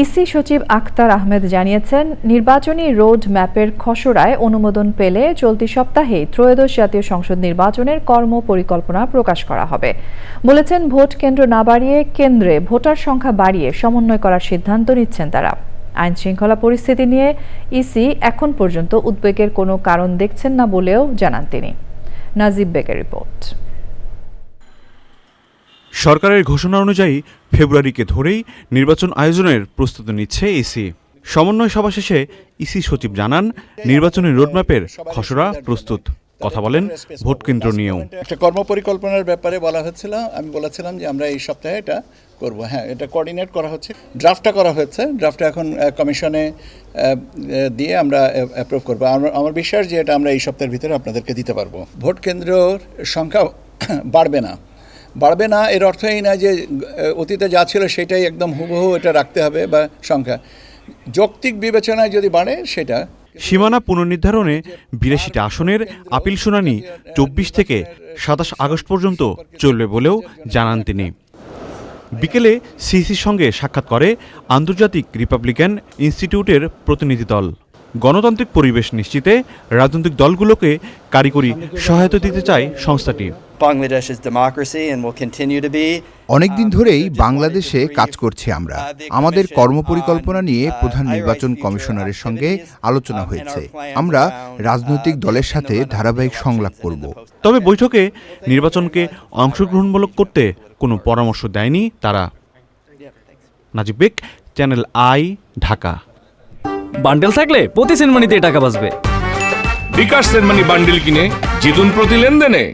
EC সচিব আক্তার আহমেদ জানিয়েছেন, নির্বাচনী রোড ম্যাপের খসড়ায় অনুমোদন পেলে চলতি সপ্তাহে ত্রয়োদশ জাতীয় সংসদ নির্বাচনের কর্ম পরিকল্পনা প্রকাশ করা হবে। বলেছেন, ভোট কেন্দ্র না বাড়িয়ে কেন্দ্রে ভোটার সংখ্যা বাড়িয়ে সমন্বয় করার সিদ্ধান্ত নিচ্ছেন তারা। আইন শৃঙ্খলা পরিস্থিতি নিয়ে ইসি এখন পর্যন্ত উদ্বেগের কোনো কারণ দেখছেন না বলেও জানান তিনি। নাজিব বেগের রিপোর্ট। সরকারের ঘোষণা অনুযায়ী ফেব্রুয়ারিকে ধরেই নির্বাচন আয়োজনের প্রস্তুতি নিচ্ছে ইসি সমন্বয় সভা শেষে ইসি সচিব জানান নির্বাচনের রোডম্যাপের খসড়া প্রস্তুত। কথা বলেন ভোট কেন্দ্র নিয়েও। একটা কর্মপরিকল্পনার ব্যাপারে বলা হচ্ছিল, আমি বলেছিলাম যে আমরা এই সপ্তাহে এটা করব। হ্যাঁ এটা কোঅর্ডিনেট করা হচ্ছে ড্রাফটটা করা হয়েছে ড্রাফটটা এখন কমিশনে দিয়ে আমরা অ্যাপ্রুভ করব। আমার বিশ্বাস যে এটা আমরা এই সপ্তাহের ভিতরে আপনাদেরকে দিতে পারব। ভোট কেন্দ্রর সংখ্যা বাড়বে না। বাড়বে না, এর অর্থ এই না যে অতীতে যা ছিল সেটাই একদম হুবহু এটা রাখতে হবে বা সংখ্যা। যৌক্তিক বিবেচনায় যদি বাড়ে, সেটা সীমানা পুনর্নির্ধারণে বিরাশিটি আসনের আপিল শুনানি চব্বিশ থেকে সাতাশ আগস্ট পর্যন্ত চলবে বলেও জানান তিনি। বিকেলে সিসির সঙ্গে সাক্ষাৎ করে আন্তর্জাতিক রিপাবলিকান ইনস্টিটিউটের প্রতিনিধি দল। গণতান্ত্রিক পরিবেশ নিশ্চিতে রাজনৈতিক দলগুলোকে কারিগরি সহায়তা দিতে চায় সংস্থাটি। Bangladesh's democracy and will continue to be. অনেকদিন ধরেই বাংলাদেশে কাজ করছি আমরা। আমাদের কর্মপরিকল্পনা নিয়ে প্রধান নির্বাচন কমিশনারের সঙ্গে আলোচনা হয়েছে। আমরা রাজনৈতিক দলের সাথে ধারাবাহিক সংলাপ করব। তবে বৈঠকে নির্বাচনকে অংশগ্রহণমূলক করতে কোনো পরামর্শ দেয়নি তারা। Najib Beg channel I Dhaka. Bundle থাকলে প্রতি সেনমানিতে টাকা বাঁচবে। বিকাশ সেনমানি বান্ডিল কিনে জিতুন প্রতি লেনদেনে।